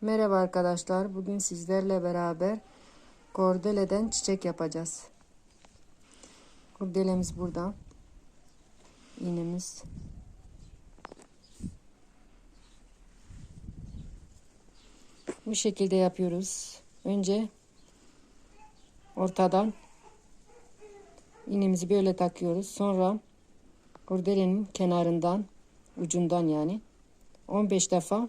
Merhaba arkadaşlar. Bugün sizlerle beraber kordeleden çiçek yapacağız. Kordelemiz burada. İğnemiz. Bu şekilde yapıyoruz. Önce ortadan iğnemizi böyle takıyoruz. Sonra kordelenin kenarından ucundan yani 15 defa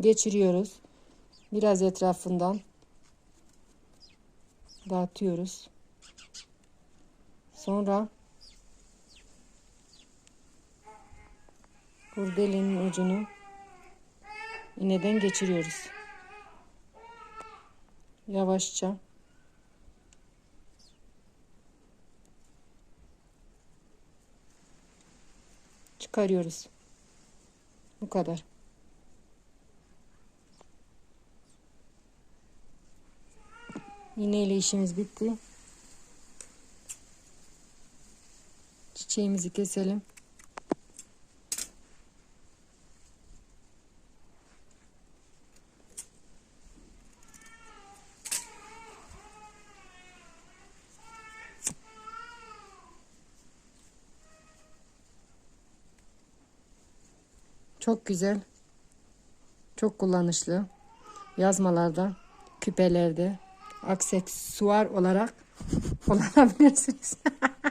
geçiriyoruz. Biraz etrafından dağıtıyoruz. Sonra kurdelenin ucunu iğneden geçiriyoruz. Yavaşça çıkarıyoruz. Bu kadar. İğne işimiz bitti. Çiçeğimizi keselim. Çok güzel. Çok kullanışlı. Yazmalarda, küpelerde, aksesuar olarak kullanabilirsiniz.